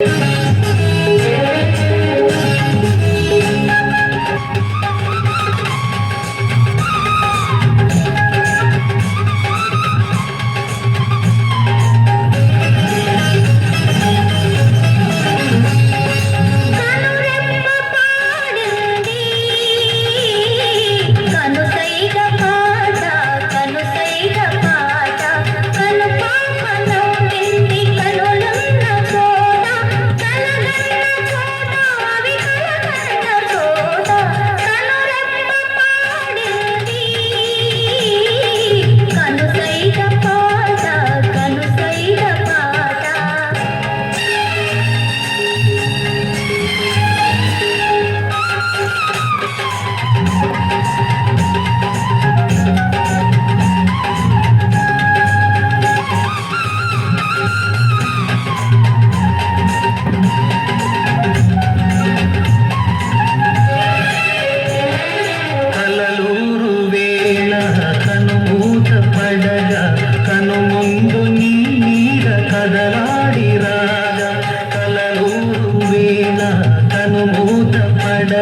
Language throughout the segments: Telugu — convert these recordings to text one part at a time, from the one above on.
Yeah. Thank you.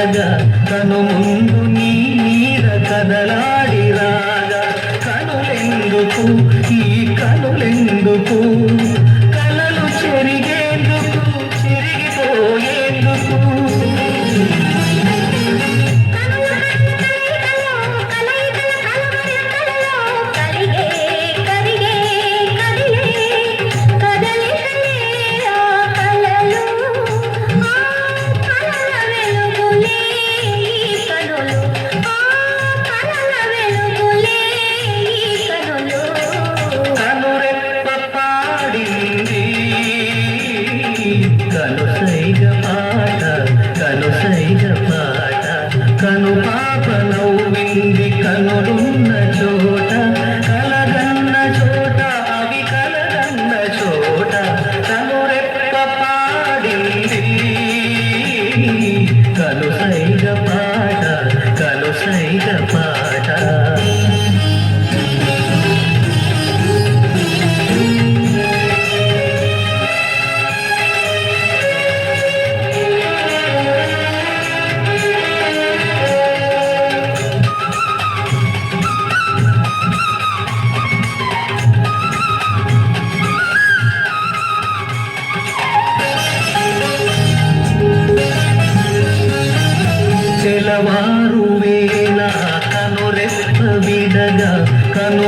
రాగా కను ముందు నీర కదలాడి రాగా కనులెందుకు ఈ కనులెందుకు? కను పాప నవ్వింది కనులున్న చోట cano